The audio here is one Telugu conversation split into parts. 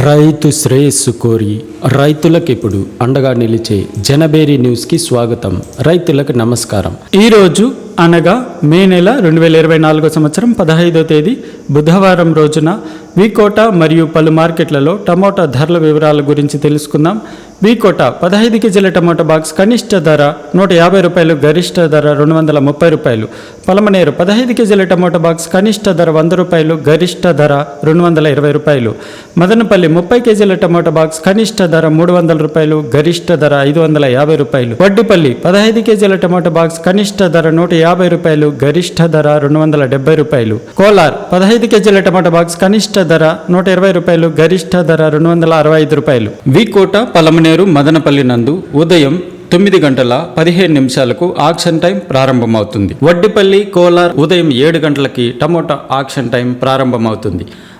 రైతు శ్రేయస్సు కోరి రైతులకు ఇప్పుడు అండగా నిలిచే జనబేరి న్యూస్కి స్వాగతం. రైతులకు నమస్కారం. ఈరోజు అనగా మే నెల రెండు వేల ఇరవై నాలుగో సంవత్సరం పదహైదో తేదీ బుధవారం రోజున వీకోట మరియు పలు మార్కెట్లలో టమోటా ధరల వివరాల గురించి తెలుసుకుందాం. వీకోట పదహైదు కేజీల టమోటా బాక్స్ కనిష్ట ధర నూట యాభై రూపాయలు గరిష్ట ధర రెండు వందల ముప్పై రూపాయలు. పలమనేరు పదహైదు కేజీల టమోటా బాక్స్ కనిష్ట ధర వంద రూపాయలు గరిష్ట ధర రెండు వందల ఇరవై రూపాయలు. మదనపల్లి ముప్పై కేజీల టమోటా బాక్స్ కనిష్ట ధర మూడు వందల రూపాయలు గరిష్ట ధర ఐదు వందల యాభై రూపాయలు. వడ్డిపల్లి పదహైదు కేజీల టమాటో బాక్స్ కనిష్ట ధర నూట యాభై రూపాయలు గరిష్ట ధర రెండు వందల డెబ్బై రూపాయలు. కోలార్ పదహైదు కేజీల టమాటో బాక్స్ కనిష్ట ధర నూట ఇరవై రూపాయలు గరిష్ట ధర రెండు వందల అరవై ఐదు రూపాయలు. వికోట పలమనేరు మదనపల్లి నందు ఉదయం తొమ్మిది గంటల పదిహేను నిమిషాలకు ఆక్షన్ టైం ప్రారంభమవుతుంది. వడ్డిపల్లి కోలార్ ఉదయం ఏడు గంటలకి టమోటా ఆక్షన్ టైం ప్రారంభమవుతుంది.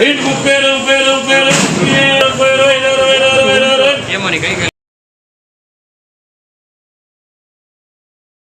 E no verão, verão, verão.